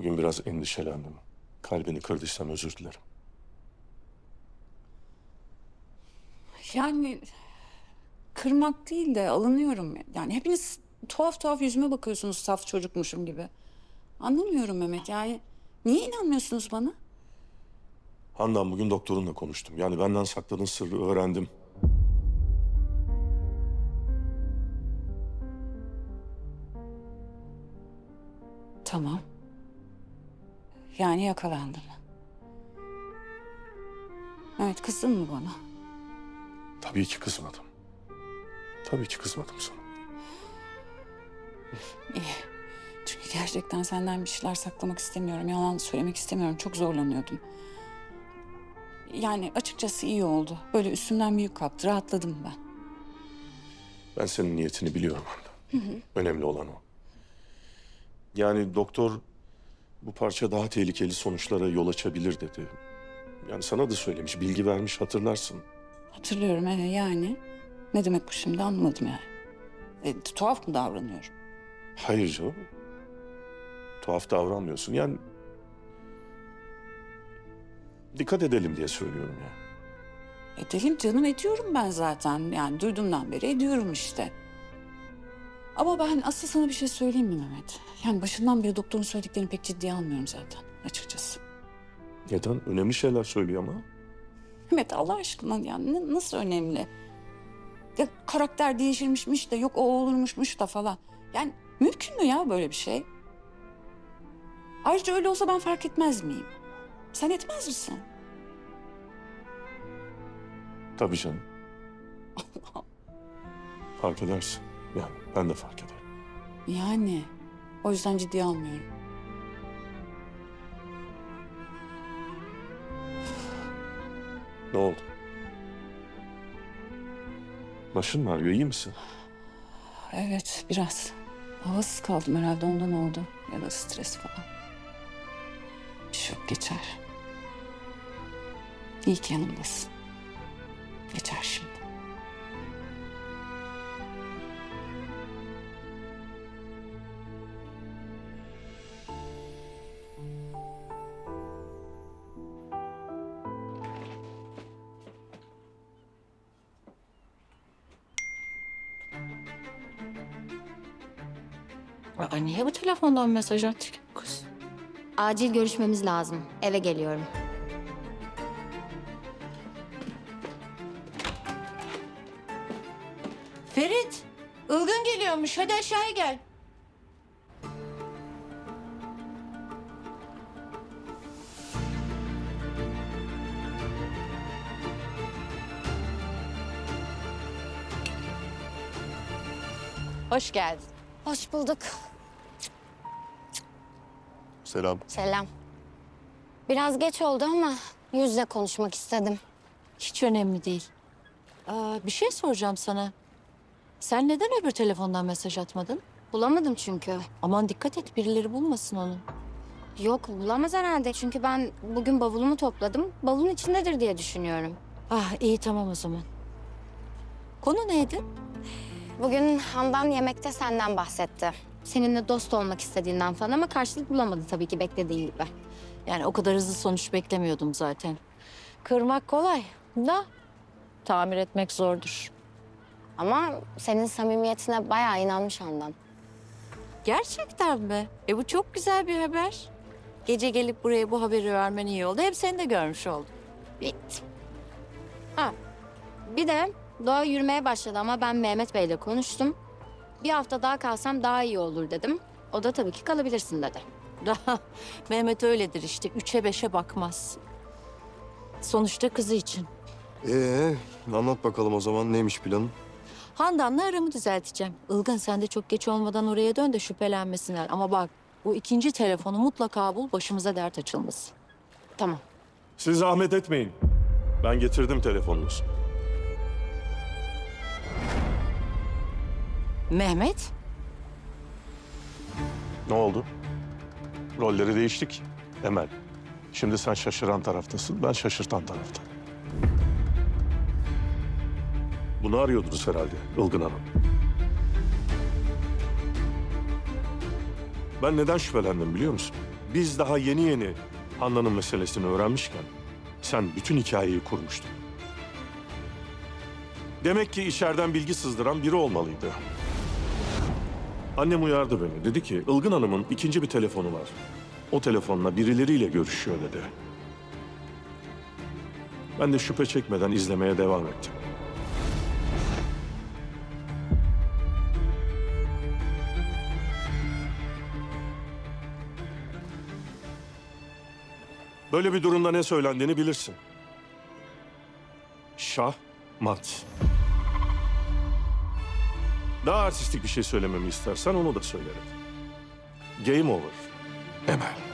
Bugün biraz endişelendim. Kalbini kırdıysam özür dilerim. Yani kırmak değil de alınıyorum. Yani hepiniz tuhaf tuhaf yüzüme bakıyorsunuz saf çocukmuşum gibi. Anlamıyorum Mehmet yani. Niye inanmıyorsunuz bana? Handan bugün doktorunla konuştum. Yani benden sakladığın sırrı öğrendim. Tamam. Yani yakalandım. Evet kızdın mı bana? Tabii ki kızmadım. Tabii ki kızmadım sana. İyi. Çünkü gerçekten senden bir şeyler saklamak istemiyorum. Yalan söylemek istemiyorum. Çok zorlanıyordum. Yani açıkçası iyi oldu. Böyle üstümden büyük kalktı. Rahatladım ben. Ben senin niyetini biliyorum Handan. Önemli olan o. Yani doktor bu parça daha tehlikeli sonuçlara yol açabilir dedi. Yani sana da söylemiş, bilgi vermiş hatırlarsın. Hatırlıyorum he, yani. Ne demek bu şimdi anlamadım yani. E, tuhaf mı davranıyorum? Hayır canım. Tuhaf davranmıyorsun. Yani dikkat edelim diye söylüyorum ya. Edelim canım ediyorum ben zaten. Yani duyduğumdan beri ediyorum işte. Ama ben asıl sana bir şey söyleyeyim mi Mehmet? Yani başından beri doktorun söylediklerini pek ciddiye almıyorum zaten açıkçası. Neden? Önemli şeyler söylüyor ama. Mehmet Allah aşkına yani ne- nasıl önemli? Ya karakter değişirmişmiş de yok o olurmuşmuş da falan. Yani mümkün mü ya böyle bir şey? Ayrıca öyle olsa ben fark etmez miyim? Sen etmez misin? Tabii canım. fark edersin. Yani ben de fark ederim. Yani o yüzden ciddiye almıyorum. Ne oldu? Başın mı ağrıyor? iyi misin? Evet biraz. Havasız kaldım herhalde ondan oldu. Ya da stres falan. Bir şey geçer. İyi ki yanımdasın. Geçer şimdi. Aa, niye bu telefondan mesaj attık kız? Acil görüşmemiz lazım. Eve geliyorum. Ferit, Ilgın geliyormuş. Hadi aşağıya gel. Hoş geldin. Hoş bulduk. Selam. Selam. Biraz geç oldu ama yüzle konuşmak istedim. Hiç önemli değil. Aa, bir şey soracağım sana. Sen neden öbür telefondan mesaj atmadın? Bulamadım çünkü. Aman dikkat et birileri bulmasın onu. Yok bulamaz herhalde çünkü ben bugün bavulumu topladım. Bavulun içindedir diye düşünüyorum. Ah iyi tamam o zaman. Konu neydi? Bugün Handan yemekte senden bahsetti. Seninle dost olmak istediğinden falan ama karşılık bulamadı tabii ki beklediğin gibi. Yani o kadar hızlı sonuç beklemiyordum zaten. Kırmak kolay da tamir etmek zordur. Ama senin samimiyetine bayağı inanmış Handan. Gerçekten mi? E bu çok güzel bir haber. Gece gelip buraya bu haberi vermen iyi oldu. Hem seni de görmüş oldum. Bit. Ha. Bir de Doğa yürümeye başladı ama ben Mehmet Bey'le konuştum. Bir hafta daha kalsam daha iyi olur dedim. O da tabii ki kalabilirsin dedi. Daha Mehmet öyledir işte. Üçe beşe bakmaz. Sonuçta kızı için. Ee, anlat bakalım o zaman neymiş planın? Handan'la aramı düzelteceğim. Ilgın sen de çok geç olmadan oraya dön de şüphelenmesinler. Ama bak bu ikinci telefonu mutlaka bul başımıza dert açılmasın. Tamam. Siz zahmet etmeyin. Ben getirdim telefonunuzu. Mehmet? Ne oldu? Rolleri değiştik. Emel. Şimdi sen şaşıran taraftasın, ben şaşırtan tarafta. Bunu arıyordunuz herhalde Ilgın Hanım. Ben neden şüphelendim biliyor musun? biz daha yeni yeni Handan'ın meselesini öğrenmişken sen bütün hikayeyi kurmuştun. Demek ki içeriden bilgi sızdıran biri olmalıydı. Annem uyardı beni. Dedi ki Ilgın Hanım'ın ikinci bir telefonu var. O telefonla birileriyle görüşüyor dedi. Ben de şüphe çekmeden izlemeye devam ettim. Böyle bir durumda ne söylendiğini bilirsin. Şah, mat. Daha artistik bir şey söylememi istersen onu da söylerim. Game over. Emel.